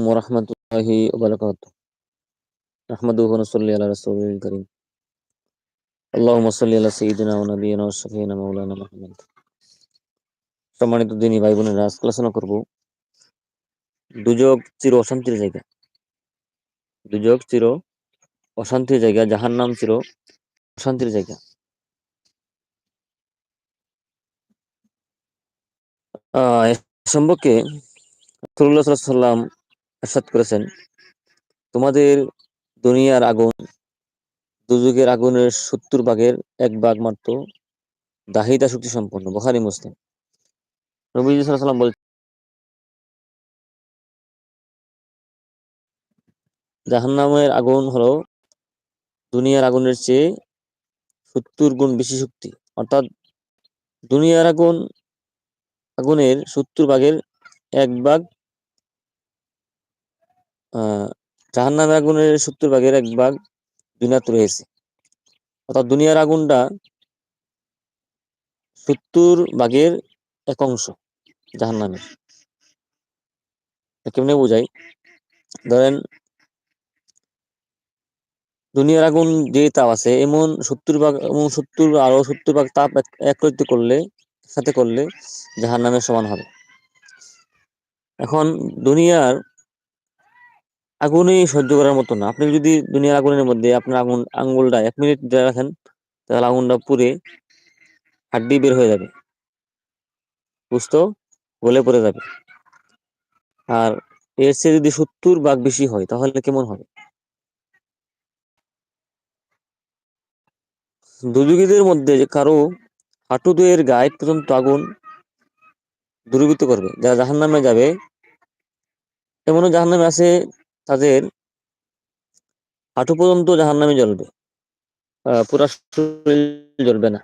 ورحمة الله وبركاته نحمده ونصلي على رسوله الكريم اللهم صل على سيدنا ونبينا وشفينا مولانا محمد সম্মানিত দিনী ভাই বোনেরা আজকে আলোচনা করব দুজক চির অশান্তির জায়গা দুজক চির অশান্তির জায়গা যাহার নাম চির অশান্তির জায়গা আহ সম্পর্কে সাল্লাম আসাদ করেছেন। তোমাদের দুনিয়ার আগুন দুযুগের আগুনের সত্তর ভাগের এক ভাগ মাত্র দাহিদা শক্তি সম্পন্ন বখারি, মুসলিম। নবীজি বল জাহান্নামের আগুন হলো দুনিয়ার আগুনের চেয়ে সত্তর গুণ বেশি শক্তি। অর্থাৎ দুনিয়ার আগুন, আগুনের সত্তর ভাগের এক ভাগ আহ জাহান্নামের আগুনের সত্তর ভাগের এক ভাগ দুনিয়াতে রয়েছে। অর্থাৎ দুনিয়ার আগুনটা সত্তর ভাগের এক অংশ জাহান্নামের কেমনে বোঝাই ধরেন, দুনিয়ার আগুন যে তাপ আছে, এমন সত্তর ভাগ, এমন সত্তর আরও সত্তর ভাগ তাপ একত্রিত করলে সাথে করলে জাহান নামের সমান হবে। এখন দুনিয়ার আগুনই সহ্য করার মতো না। আপনি যদি দুনিয়ার আগুনের মধ্যে আপনার আগুন, আঙ্গুলটা এক মিনিট দিয়ে রাখেন, তাহলে আগুনটা পুড়ে হাড্ডি বের হয়ে যাবে। বুঝতো? গলে পড়ে যাবে। আর এর চেয়ে যদি সত্তর ভাগ বেশি হয়, তাহলে কেমন হবে? দুযুগীদের মধ্যে কারও হাঁটু দুয়ের গায়ে পর্যন্ত আগুন দূরীভূত করবে, যারা জাহান নামে যাবে, এমনও জাহান নামে আছে তাদের হাঁটু পর্যন্ত জাহান নামে জ্বলবে পুরা জ্বলবে না।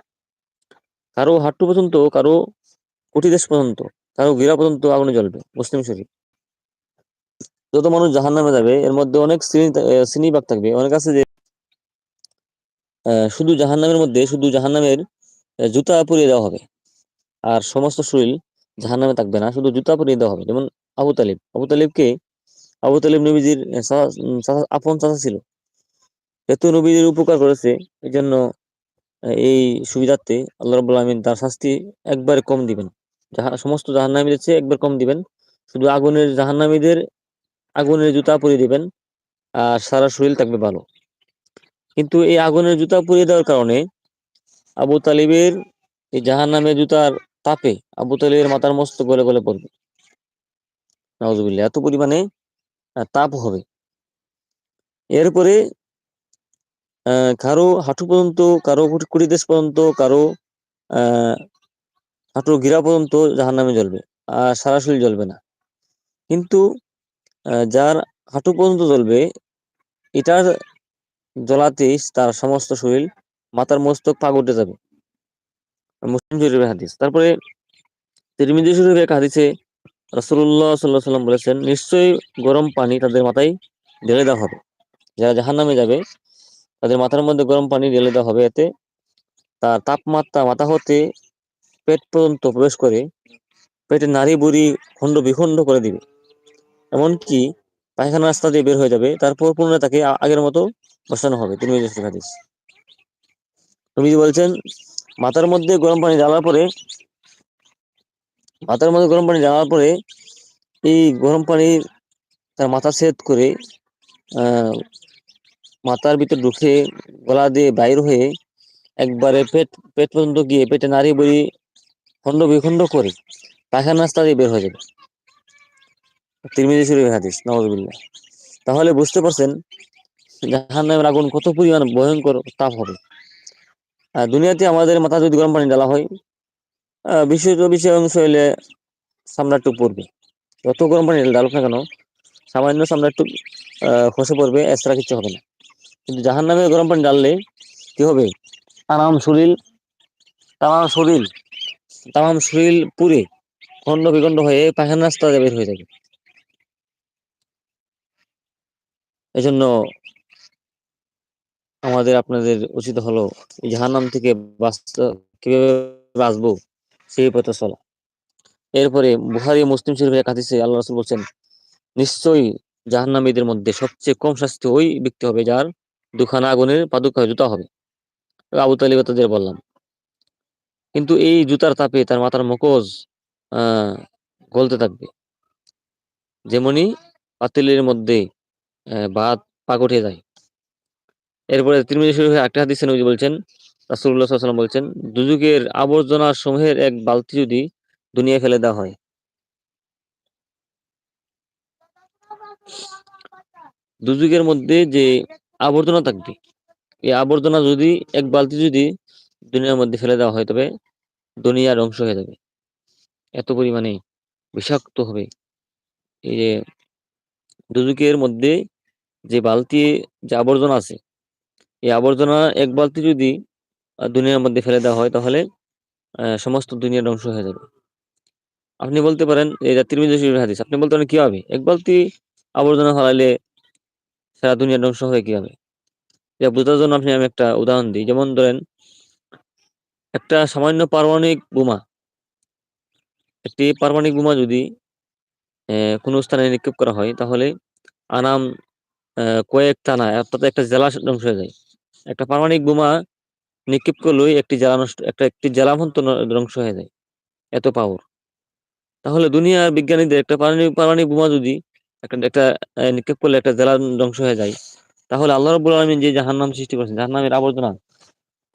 কারও হাঁটু পর্যন্ত, কারও কোটি দেশ পর্যন্ত, কারও গিরা পর্যন্ত আগুনে জ্বলবে, মুসলিম শরীর। যত মানুষ জাহান নামে যাবে, এর মধ্যে অনেক শ্রেণি শ্রেণীভাগ থাকবে। অনেক আছে যে শুধু জাহান নামের মধ্যে, শুধু জাহান নামের জুতা পরিয়ে দেওয়া হবে। আর সমস্ত শরীর জাহান নামে থাকবে না, শুধু জুতা পরিয়ে দেওয়া হবে। যেমন আবু তালিব। আবু তালিবকে আবু তালিব নবীজির আপন চাষা ছিল। এত নবীজির উপকার করেছে এই জন্য এই সুবিধার্থে আল্লাহ রবুল্লা আলমিন তার শাস্তি একবারে কম দিবেন। যাহা সমস্ত জাহান্নামীদের চেয়ে একবার কম দিবেন। শুধু আগুনের, জাহান্নামীদের আগুনের জুতা পরিয়ে দিবেন, আর সারা শরীর থাকবে ভালো। কিন্তু এই আগুনের জুতা পরিয়ে দেওয়ার কারণে আবু তালিবের এই জাহান জুতার তাপে আবু তালিবের মাথার মস্ত গলে গলে পড়বে। নওয়াজুবিল্লা এত পরিমাণে তাপ হবে। এরপরে কারও হাঁটু পর্যন্ত, কারও কুড়ি দেশ পর্যন্ত, কারও হাঁটুর গিরা পর্যন্ত জাহান নামে জ্বলবে, আর সরাসরি জ্বলবে না। কিন্তু যার হাঁটু পর্যন্ত জ্বলবে, এটার জ্বলাতেই তার সমস্ত শরীর মাথার মস্তক পাক উঠে যাবে। মুসলিম শরীফের হাদিস। তারপরে তিরমিজি শরীফের এক হাদিসে রসুল্লাহ সাল্লাহ সাল্লাম বলেছেন, নিশ্চয়ই গরম পানি তাদের মাথায় ঢেলে দেওয়া হবে। যারা জাহান নামে যাবে, তাদের মাথার মধ্যে গরম পানি ঢেলে দেওয়া হবে। এতে তার তাপমাত্রা মাথা হতে পেট পর্যন্ত প্রবেশ করে পেটে নারী বুড়ি খণ্ড বিখণ্ড করে দিবে। এমনকি পায়খানা রাস্তা দিয়ে বের হয়ে যাবে, তারপর পুনরায় তাকে আগের মতো বসানো হবে। তিনি হাদিস। নবীজি বলছেন, মাথার মধ্যে গরম পানি জ্বালার পরে মাথার মধ্যে গরম পানি জ্বালার পরে এই গরম পানি তার মাথা সেদ করে মাথার ভিতর ঢুকে গলা দিয়ে বাইর হয়ে একবারে পেট পেট পর্যন্ত গিয়ে পেটে নাড়ি বড়ি খণ্ড বিখণ্ড করে পায়খানা রাস্তা দিয়ে বের হয়ে যাবে। তিরমিজি শরীফ হাদিস নওয়াজবিল্লাহ তাহলে বুঝতে পারছেন জাহান্নামের আগুন কত পরিমাণ ভয়ঙ্কর তাপ হবে। আর দুনিয়াতে আমাদের মাথা যদি গরম পানি ঢালা হয় বিশেষ বিষয় অংশ হইলে সামনে একটু পড়বে। যত গরম পানি ডালুক না কেন, সামান্য সামনে একটু খসে পড়বে এছাড়া কিছু হবে না। কিন্তু জাহান নামে গরম পানি ডাললে কি হবে? তাম শরীর তাম শরীর তাম শরীর পুরে খণ্ড বিখণ্ড হয়ে পায়খানা রাস্তা বের হয়ে যাবে। এজন্য আমাদের আপনাদের উচিত হলো জাহান্নাম থেকে বাঁচতে। কীভাবে বাঁচবো? সেই পথে চলা। এরপরে বুহারি মুসলিম শরীফের কাছে আল্লাহ রসুল বলছেন, নিশ্চয়ই জাহান্নামীদের মধ্যে সবচেয়ে কম শাস্তি ওই ব্যক্তি হবে যার দুখানা আগুনের পাদুকা জুতা হবে। আবু তালিব তাদের বললাম, কিন্তু এই জুতার তাপে তার মাথার মগজ আহ, গলতে থাকবে। যেমনি পাতিলের মধ্যে ভাত পাক উঠে যায়। এরপরে তিরমিজি শরীফে একটা হাদিসে নবী বলছেন সাল্লাল্লাহু বলছেন দুজুকের আবর্জনা সমূহের এক বালতি যদি দুনিয়া ফেলে দেওয়া হয়? দুজুকের মধ্যে যে আবর্জনা থাকবে, এই আবর্জনা যদি এক বালতি যদি দুনিয়ার মধ্যে ফেলে দেওয়া হয়, তবে দুনিয়া ধ্বংস হয়ে যাবে। এত পরিমাণে বিষাক্ত হবে। এই যে দুযুগের মধ্যে যে বালতি, যে আবর্জনা আছে, এই আবর্জনা এক বালতি যদি দুনিয়ার মধ্যে ফেলে দেওয়া হয়, তাহলে সমস্ত দুনিয়া ধ্বংস হয়ে যাবে। আপনি বলতে পারেন, এই তিরমিজি হাদিস, আপনি বলতে পারেন কি হবে এক বালতি আবর্জনা ফেলাইলে সারা দুনিয়া ধ্বংস হয়ে কি হবে এটা বোঝার জন্য আপনি আমি একটা উদাহরণ দিই, যেমন ধরেন, একটা সামান্য পারমাণবিক বোমা, একটি পারমাণবিক বোমা যদি কোনো স্থানে নিক্ষেপ করা হয়, তাহলে আনাম কয়েক টানা অর্থাৎ একটা জেলা ধ্বংস হয়ে যায়। একটা পারমাণবিক বোমা নিক্ষেপ করলেই একটি জেলা নষ্ট একটা, একটি জেলা পর্যন্ত ধ্বংস হয়ে যায়। এত পাওয়ার তাহলে দুনিয়ার বিজ্ঞানীদের একটা পারমাণবিক পারমাণবিক বোমা যদি একটা একটা নিক্ষেপ করলে একটা জেলা ধ্বংস হয়ে যায়, তাহলে আল্লাহ রব্বুল আলমিন যে জাহান্নাম সৃষ্টি করেছেন, জাহান্নামের আবর্জনা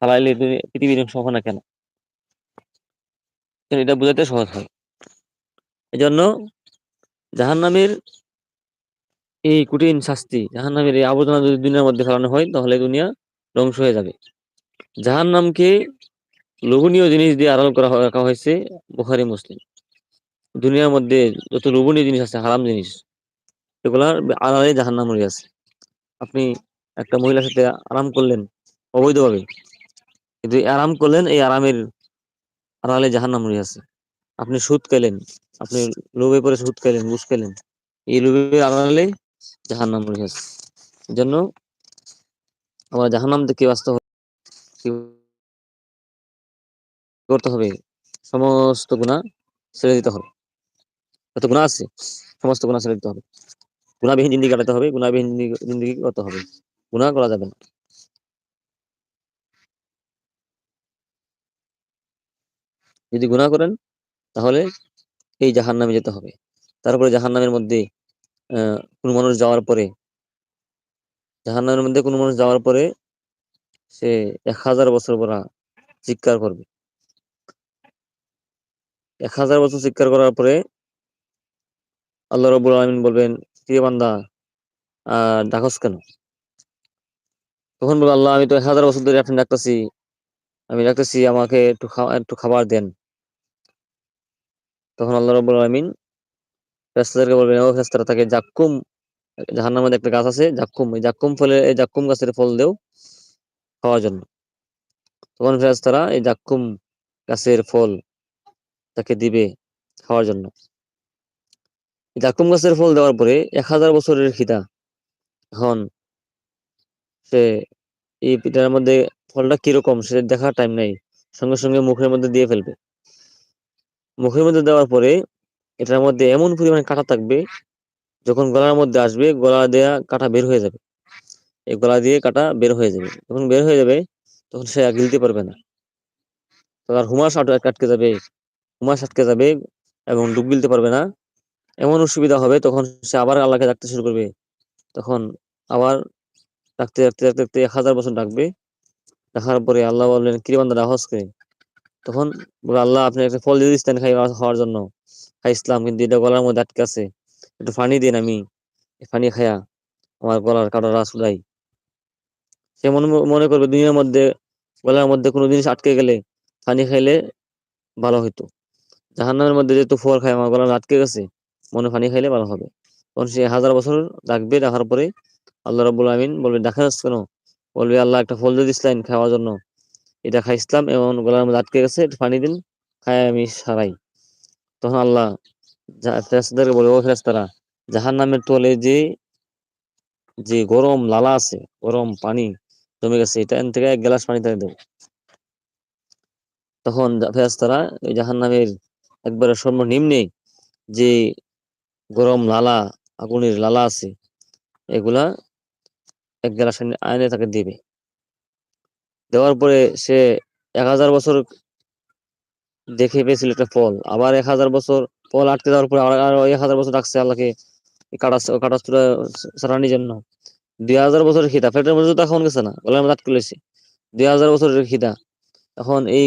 ফালাইলে পৃথিবীর ধ্বংস হবে না কেন? এটা বোঝাতে সহজ হয়? এই এজন্য জাহান্নামের এই কঠিন শাস্তি, জাহান্নামের এই আবর্জনা যদি দুনিয়ার মধ্যে ফেলানো হয়, তাহলে দুনিয়া ধ্বংস হয়ে যাবে। জাহান্নামকে লোভনীয় জিনিস দিয়ে আড়াল করা রাখা হয়েছে বুখারি, মুসলিম। দুনিয়ার মধ্যে যত লোভনীয় জিনিস আছে, হারাম জিনিস, এগুলার আড়ালে জাহান্নাম রয়ে আছে। আপনি একটা মহিলার সাথে আরাম করলেন অবৈধভাবে, কিন্তু আরাম করলেন, এই আরামের আড়ালে জাহান্নাম রয়ে আছে। আপনি সুদ খেলেন, আপনি লোভে পরে সুদ খেলেন, ঘুষ খেলেন, এই লোভের আড়ালে জাহান্নাম রয়ে আছে। জন্য আমরা জাহান্নাম থেকে বাঁচতে হবে করতে হবে? সমস্ত গুণা ছেড়ে দিতে হবে। যত গুণা আছে, সমস্ত গুণা ছেড়ে দিতে হবে। গুণাবিহীন জিন্দিগি কাটাতে হবে গুণাবিহীন জিন্দিগি করতে হবে। গুণা করা যাবে না। যদি গুণা করেন, তাহলে এই জাহান নামে যেতে হবে। তারপরে জাহান নামের মধ্যে কোনো মানুষ যাওয়ার পরে জাহান নামের মধ্যে কোনো মানুষ যাওয়ার পরে সে এক হাজার বছর পরা চিৎকার করবে। এক হাজার বছর চিৎকার করার পরে আল্লাহ রবুল আলমিন বলবেন কে বান্দা আহ ডাকস কেন? তখন বলব আল্লাহ, আমি তো এক হাজার বছর ধরে আপনি ডাকতেছি, আমি ডাকতেছি, আমাকে একটু একটু খাবার দেন। তখন আল্লাহ রবুল আলমিন ফেস্তাদেরকে বলবেন, ও ফেস্তারা তাকে জাক্কুম জাহান্নার মধ্যে একটা গাছ আছে, জাক্কুম, এই জাক্কুম ফলে, এই জাক্কুম গাছের ফল দেও। খাওয়ার জন্য। তখন ফেরেস্তারা এই জাক্কুম গাছের ফল তাকে দিবে খাওয়ার জন্য। জাকুম গাছের ফল দেওয়ার পরে এক হাজার বছরের খিদা এখন সে এই পিঠার মধ্যে ফলটা কীরকম সে দেখার টাইম নাই। সঙ্গে সঙ্গে মুখের মধ্যে দিয়ে ফেলবে। মুখের মধ্যে দেওয়ার পরে এটার মধ্যে এমন পরিমাণে কাটা থাকবে, যখন গলার মধ্যে আসবে, গলা দেয়া কাটা বের হয়ে যাবে। এই গলা দিয়ে কাটা বের হয়ে যাবে। যখন বের হয়ে যাবে, তখন সে গিলতে পারবে না। তার হুমাস আটকে যাবে। হুমাস আটকে যাবে এবং ডুব গিলতে পারবে না। এমন অসুবিধা হবে, তখন সে আবার আল্লাহকে ডাকতে শুরু করবে। তখন আবার ডাকতে ডাকতে ডাকতে ডাকতে এক হাজার বছর ডাকবে। দেখার পরে আল্লাহ বললেন কিরিবান্দা রাহস করে তখন বলে, আল্লাহ, আপনি একটা ফল দিয়ে দিচ্ছেন খাই হওয়ার জন্য। খাই ইসলাম, কিন্তু এটা গলার মধ্যে আটকে আছে। একটু ফানি দিন আমি। ফানি খায়া আমার গলার কাটা সুদাই সে মনে মনে করবে দুনিয়ার মধ্যে, গলার মধ্যে কোনো জিনিস আটকে গেলে পানি খাইলে ভালো হইতো। জাহান্নামের মধ্যে যেহেতু ফল খায়, আমার গলা আটকে গেছে, মনে পানি খাইলে ভালো হবে। তখন সে হাজার বছর ডাকবে দেখার পরে আল্লাহ রবুল আমিন বলবে, দেখা যাচ্ছে কেন? বলবে, আল্লাহ একটা ফল দিয়ে দিচ্ছিলেন খাওয়ার জন্য। এটা খাইছিলাম এবং গলার মধ্যে আটকে গেছে পানি দিন খাই আমি সারাই। তখন আল্লাহ ফেরেস্তাদেরকে বলবে, ও ফেরেস্তারা জাহান নামের তলে যে যে গরম লালা আছে, গরম পানি জমে গেছে, এটা এন থেকে এক গ্লাস পানি তাকে দেবো। তখন ফেরেস্তারা ওই জাহান নামের একবারে সর্বনিম্নে যে গরম লালা, আগুনের লালা আছে, এগুলা এক গ্লাস আইনে তাকে দিবে। দেওয়ার পরে সে এক হাজার বছর দেখে পেয়েছিল একটা ফল, আবার এক হাজার বছর ফল আটকে দেওয়ার পরে আরও এক হাজার বছর রাখছে আল্লাহকে কাটাস কাটাস্তুরা সারানির জন্য। দুই হাজার বছরের খিদা। পেটের মধ্যে তো গেছে না, গলার মধ্যে আটকে লেছে দুই হাজার বছরের খিদা। এখন এই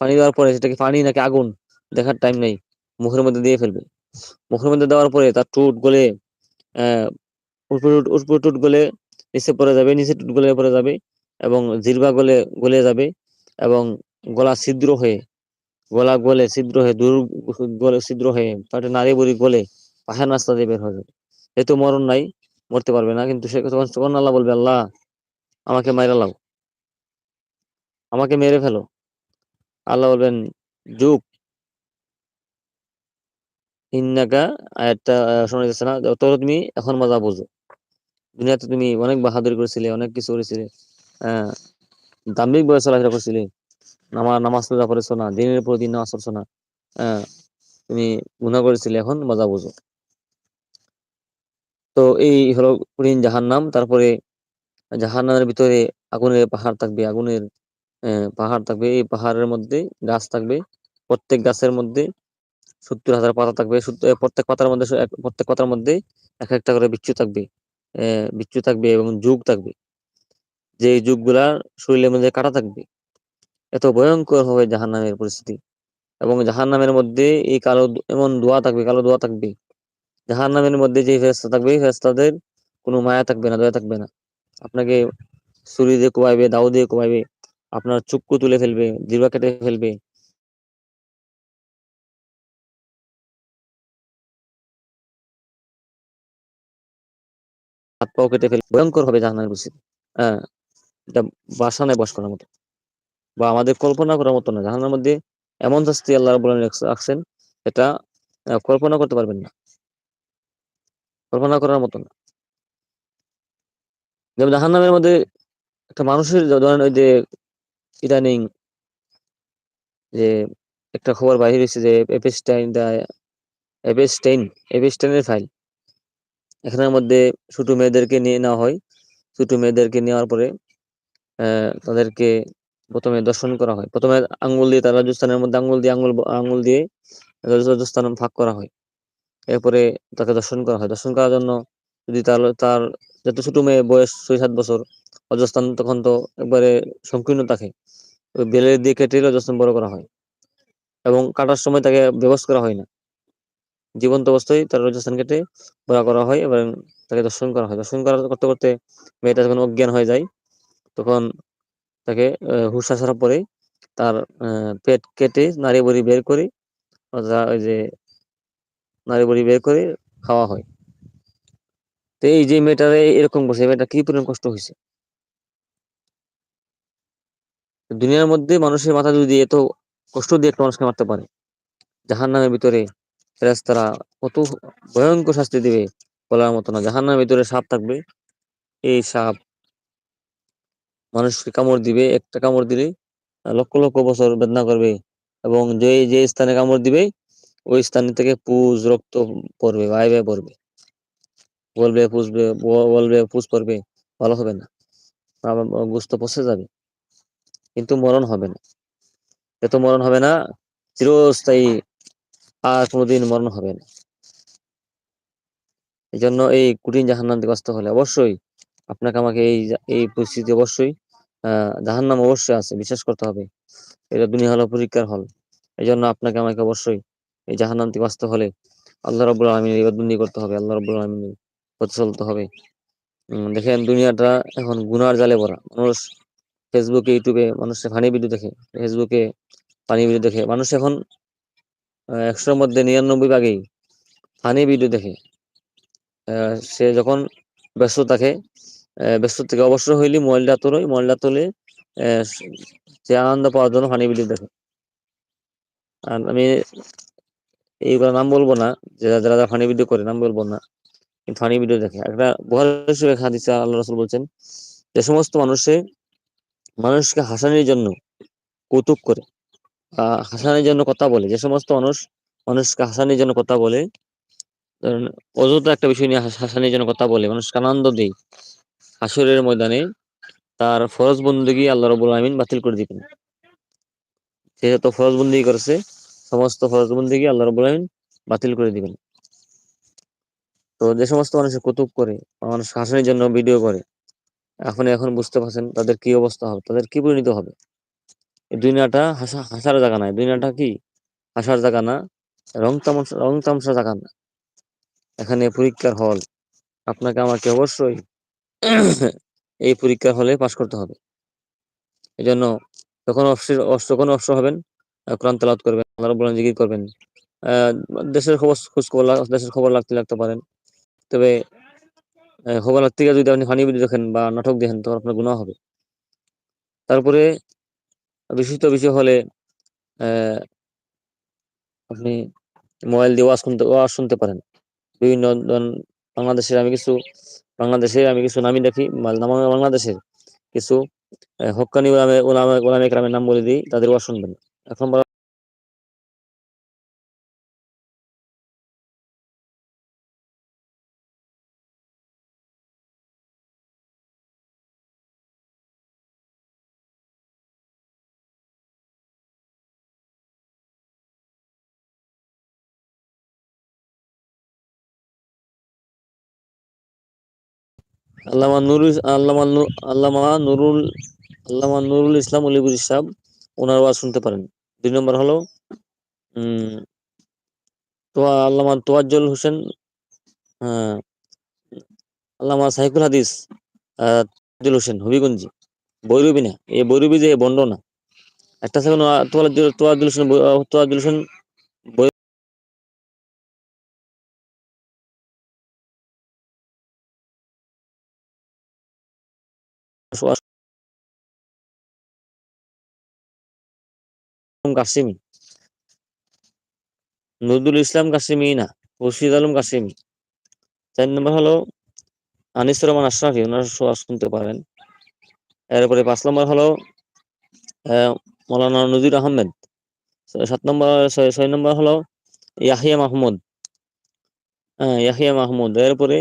পানি দেওয়ার পরে সেটাকে পানি নাকি আগুন, দেখার টাইম নেই। মুখের মধ্যে দিয়ে ফেলবে। মুখের মধ্যে দেওয়ার পরে তার টুট গলে, আহ উপরে টুট গলে নিচে পড়ে যাবে, নিচে টুট গলে পড়ে যাবে এবং জিরবা গলে গলে যাবে এবং গলা ছিদ্র হয়ে, গলা গলে ছিদ্র হয়ে, দূর গলে ছিদ্র হয়ে তাতে নারী বুড়ি গলে পাহাড় রাস্তা দিয়ে বের হয়ে যাবে। যেহেতু মরণ নাই। মরতে পারবে না। কিন্তু সে তখন তখন আল্লাহ বলবে, আল্লাহ, আমাকে মাইরা লাও। আমাকে মেরে ফেলো। আল্লাহ বলবেন, যুগ। তুমি এখন মজা বোঝো। দুনিয়াতে তুমি অনেক বাহাদুরি করেছিলে, অনেক কিছু করেছিলে, আহ, দাম্ভিক ভাবে চলাফেরা করছিলে। নামাজ নামাজ করেছ না, দিনের পর দিন নামাজ পড়ছো না তুমি গুনাহ করেছিলে, এখন মজা বোঝো। তো এই হলো কঠিন জাহান্নাম। তারপরে জাহান্নামের ভিতরে আগুনের পাহাড় থাকবে, আগুনের পাহাড় থাকবে। এই পাহাড়ের মধ্যে গাছ থাকবে, প্রত্যেক গাছের মধ্যে সত্তর হাজার পাতা থাকবে। প্রত্যেক পাতার মধ্যে প্রত্যেক পাতার মধ্যে এক একটা করে বিচ্ছু থাকবে বিচ্ছু থাকবে এবং যুগ থাকবে। যে যুগগুলা শরীরের মধ্যে কাটা থাকবে, এত ভয়ঙ্কর হবে জাহান্নামের পরিস্থিতি। এবং জাহান্নামের মধ্যে এই কালো এমন দোয়া থাকবে, কালো দোয়া থাকবে। জাহান্নামের মধ্যে যে ফেরেস্তা থাকবে, এই ফেরেস্তাদের কোনো মায়া থাকবে না, দয়া থাকবে না। আপনাকে ছুরি দিয়ে কোবাইবে দাও দিয়ে কোবাইবে, আপনার চুক্কু তুলে ফেলবে, জিরবা কেটে ফেলবে। হাত পাও কেটে ফেলবে। ভয়ঙ্কর হবে জাহান্নামের পরিস্থিতি হ্যাঁ এটা বাসা নেই বস করার মতো। বা আমাদের কল্পনা করার মতো না। জাহান্নার মধ্যে এমন শাস্তি আল্লাহ রাখছেন, এটা কল্পনা করতে পারবেন না। কল্পনা করার মতো না। যেমন জাহান্নামের মধ্যে একটা মানুষের ধরেন ওই যে ইদানিং যে একটা খবর বাইরে হয়েছে যে এপেস্টাইন এপেস্টাইন এপেস্টাইনের ফাইল এখানের মধ্যে ছোট মেয়েদেরকে নিয়ে নেওয়া হয়। ছোট মেয়েদেরকে নেওয়ার পরে তাদেরকে প্রথমে দর্শন করা হয়। প্রথমে আঙ্গুল দিয়ে তার রাজস্থানের মধ্যে আঙ্গুল দিয়ে আঙ্গুল আঙ্গুল দিয়ে রাজস্থান ভাগ করা হয়। এরপরে তাকে দর্শন করা হয়। দর্শন করার জন্য যদি তার তার যত ছোট মেয়ে, বয়স ছয় সাত বছর অজস্থান তখন তো একবারে সংকীর্ণ থাকে। বেলের দিয়ে কেটে অজস্থান বড় করা হয়। এবং কাটার সময় তাকে ব্যবস্থা করা হয় না। জীবন্ত অবস্থায় তার রজস্থান কেটে বড় করা হয় এবং তাকে দর্শন করা হয়। দর্শন করা করতে করতে মেয়েটা যখন অজ্ঞান হয়ে যায়, তখন তাকে হুশ আসার পরে তার পেট কেটে নারী বড়ি বের করে ওই যে নারী বড়ি বের করে খাওয়া হয়। তো এই যে মেয়েটার এরকম করছে মেয়েটা কি পরিমাণ কষ্ট হয়েছে? দুনিয়ার মধ্যে মানুষের মাথা যদি এত কষ্ট দিয়ে একটা মানুষকে মারতে পারে জাহান নামের ভিতরে ফেরেস্তারা কত ভয়ঙ্কর শাস্তি দিবে বলার মতো না। জাহান নামের ভিতরে সাপ থাকবে, এই সাপ মানুষকে কামড় দিবে, একটা কামড় দিলে লক্ষ লক্ষ বছর বেদনা করবে এবং যে যে স্থানে কামড় দিবে ওই স্থান থেকে পুজ রক্ত পড়বে, ভাই ভাই পড়বে। বলবে পুষবে বলবে পুষ পড়বে, ভালো হবে না। বুঝতে পচে যাবে। কিন্তু মরণ হবে না। এত মরণ হবে না, চিরস্থায়ী আর কোনোদিন মরণ হবে না। এই জন্য এই কুটিন জাহান্নাম থেকে হলে অবশ্যই আপনাকে আমাকে এই এই পরিস্থিতি অবশ্যই আহ জাহান্নাম অবশ্যই আছে, বিশ্বাস করতে হবে। এটা দুনিয়া হলো পরীক্ষার হল। এই জন্য আপনাকে আমাকে অবশ্যই এই জাহান্নাম থেকে বাঁচতে হলে আল্লাহ রবুল্লা আলমিনের ইবাদবন্দি করতে হবে, আল্লাহ রবুল্লা আলমিনের পথে চলতে হবে। দেখেন দুনিয়াটা এখন গুনার জালে ভরা। মানুষ ফেসবুকে ইউটিউবে মানুষের ফানি ভিডিও দেখে ফেসবুকে ফানি ভিডিও দেখে। মানুষ এখন একশোর মধ্যে নিরানব্বই ভাগেই ফানি ভিডিও দেখে। সে যখন ব্যস্ত থাকে ব্যস্ত থেকে অবসর হইলে মোবাইলটা তোলে মোবাইলটা তোলে সে আনন্দ পাওয়ার জন্য ফানি ভিডিও দেখে। আর আমি এইগুলো নাম বলব না যারা যারা ফানি ভিডিও করে নাম বলব না ফানি ভিডিও দেখে। একটা বুহারি হাদিসে আল্লাহ রসুল বলছেন, যে সমস্ত মানুষে মানুষকে হাসানোর জন্য কৌতুক করে হাসানোর জন্য কথা বলে, যে সমস্ত মানুষ মানুষকে হাসানোর জন্য কথা বলে, ধরেন অযথা একটা বিষয় নিয়ে হাসানির জন্য কথা বলে, মানুষকে আনন্দ দেয়, হাসরের ময়দানে তার ফরজ বন্দী আল্লাহ রবুল আমিন বাতিল করে দিবেন। সে যত ফরজ বন্দী করেছে সমস্ত ফরজ বন্দী আল্লাহ রবুল বাতিল করে দিবেন। তো যে সমস্ত মানুষের কৌতুক করে, মানুষ হাসানির জন্য ভিডিও করে, এখন এখন বুঝতে পারছেন তাদের কি অবস্থা হবে, তাদের কি পরিণত হবে? এই দুনিয়াটা হাসা, হাসার জায়গা নাই। দুনিয়াটা কি? হাসার জায়গা না, রং তামাশা, রং তামসা জায়গা না। এখানে পরীক্ষার হল। আপনাকে আমাকে অবশ্যই এই পরীক্ষার হলে পাশ করতে হবে। এই জন্য যখন অবসর যখন অবসর হবেন কোরআন তালাত করবেন, আল্লাহ রব্বুল জিকির করবেন। দেশের খবর খোঁজ খবর দেশের খবর লাগতে লাগতে পারেন। তবে খবর থেকে যদি আপনি ফানি ভিডিও দেখেন বা নাটক দেখেন তখন আপনার গুণা হবে। তারপরে বিশিষ্ট বিষয় হলে আপনি মোবাইল দিয়ে ওয়াজ শুনতে ওয়াজ শুনতে পারেন। বিভিন্ন বাংলাদেশের আমি কিছু বাংলাদেশে আমি কিছু নামি দেখি বাংলাদেশের কিছু হকানি ওলামে ওলামে ওলামে গ্রামের নাম বলে দিই, তাদের ওয়াজ শুনবেন। এখন আল্লামা নুরুল আল্লামা আল্লামা নুরুল আল্লামা নুরুল ইসলাম অলিবুর সাহেব ওনার ওয়াজ শুনতে পারেন। দুই নম্বর হলো তোয়া, আল্লামা তোয়াজ্জল হোসেন আল্লামা সাইকুল হাদিস তোয়াজ্জল হোসেন, হবিগঞ্জি, বৈরবী না এই বৈরবী যে বন্ড না, একটা সেকেন্ড তোয়াজ্জল হোসেন তোয়াজ্জল হোসেন কাসিমি। নজরুল ইসলাম কাসিমি না রশিদ আলম কাসিমি। চার নম্বর হলো আনিসুর রহমান আশরাফি, ওনার শুনতে পারেন। এরপরে পাঁচ নম্বর হলো মৌলানা নজির আহমেদ। সাত নম্বর, ছয় নম্বর হলো ইয়াহিয়া মাহমুদ। হ্যাঁ ইয়াহিয়া মাহমুদ। এরপরে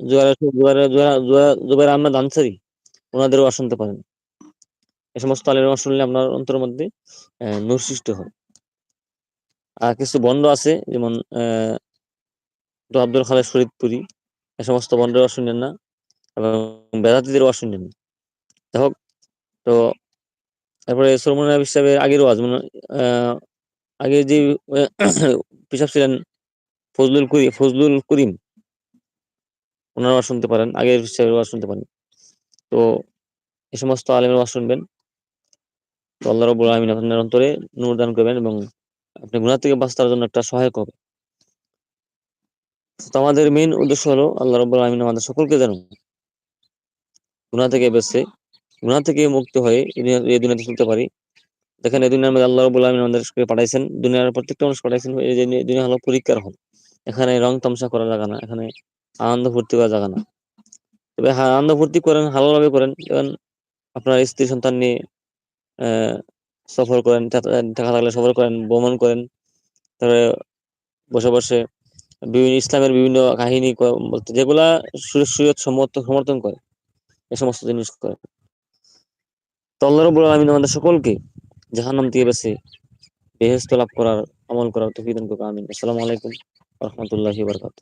জুয়ার জুয়ার জুয়ার জুবাইর আহমেদ আনসারি, ওনাদেরও শুনতে পারেন। এ সমস্ত আলের শুনলে আপনার অন্তরের মধ্যে নূর সৃষ্টি হয়। আর কিছু বন্ড আছে, যেমন আব্দুল খালেদ ফরিদপুরি এ সমস্ত বন্ডের শুনেন না এবং বেদাতিদের শুনেন না। যাই হোক, তো তারপরে সরমনা হিসাবের আগের ওয়াজ মানে আগে যে, পিসাব ছিলেন ফজলুল করিম ফজলুল করিম, ওনারা শুনতে পারেন, আগের ওয়াজ শুনতে পারেন। তো এ সমস্ত আলেমের ওয়াজ শুনবেন। তো আল্লাহ রবুল আলমিন আপনার অন্তরে নূর দান করবেন এবং আপনি গুণা থেকে বাঁচার জন্য একটা সহায়ক হবে। তো আমাদের মেইন উদ্দেশ্য হলো আল্লাহ রব্বুল আলমিন আমাদের সকলকে জানুন গুণা থেকে বেঁচে গুণা থেকে মুক্ত হয়ে এই দুনিয়াতে চলতে পারি। দেখেন, এই দুনিয়ার মধ্যে আল্লাহ রবুল আলমিন আমাদেরকে পাঠাইছেন। দুনিয়ার প্রত্যেকটা মানুষ পাঠাইছেন, এই দুনিয়া হলো পরীক্ষার হল। এখানে রং তামসা করা জায়গা না, এখানে আনন্দ ফুর্তি করা জায়গা না। তবে হ্যাঁ আনন্দ ফুর্তি করেন ভালোভাবে করেন। আপনার স্ত্রী সন্তান নিয়ে সফর করেন টাকা থাকলে সফর করেন, ভ্রমণ করেন। তারপরে বসে বসে বিভিন্ন ইসলামের বিভিন্ন কাহিনী বলতে যেগুলা সুরত সমর্থন সমর্থন করে, এ সমস্ত জিনিস করে। তো আল্লাহ রবুল আলমিন আমাদের সকলকে জাহান্নাম থেকে বেছে বেহেস্ত লাভ করার আমল করার তফিদান করবে আমিন। আসসালামু আলাইকুম রহমতুল্লাহি বারকাত